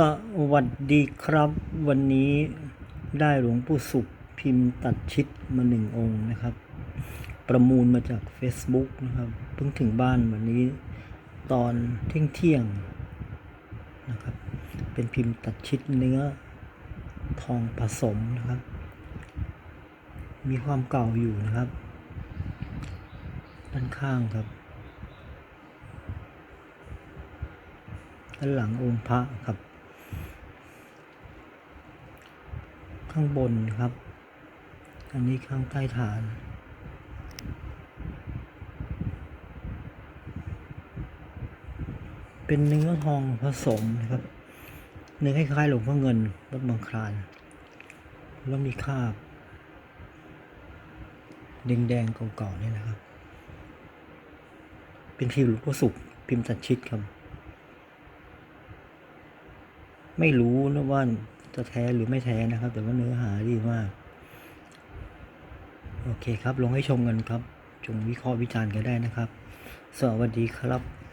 สวัสดีครับ วันนี้ได้หลวงปู่สุขพิมพ์ตัดชิดมาหนึ่งองค์นะครับ ประมูลมาจาก Facebook นะครับเพิ่งถึงบ้านวันนี้ตอนเที่ยงเที่ยงนะครับ เป็นพิมพ์ตัดชิดเนื้อทองผสมนะครับ มีความเก่าอยู่นะครับ ด้านข้างครับด้านหลังองค์พระครับ ข้างบนครับ อันนี้ข้างใต้ฐาน เป็นเนื้อทองผสมนะครับ เนื้อคล้ายๆหลวงพ่อเงินวัดบางคลาน แล้วมีคาบแดงๆเก่าๆนี่นะครับ เป็นพิมพ์หลวงพ่อสุขพิมพ์ตัดชิดครับ ไม่รู้นะว่า จะแท้หรือไม่แท้นะครับ แต่ว่าเนื้อหาดีมาก โอเคครับ ลงให้ชมกันครับ จงวิเคราะห์วิจารณ์กันได้นะครับ สวัสดีครับ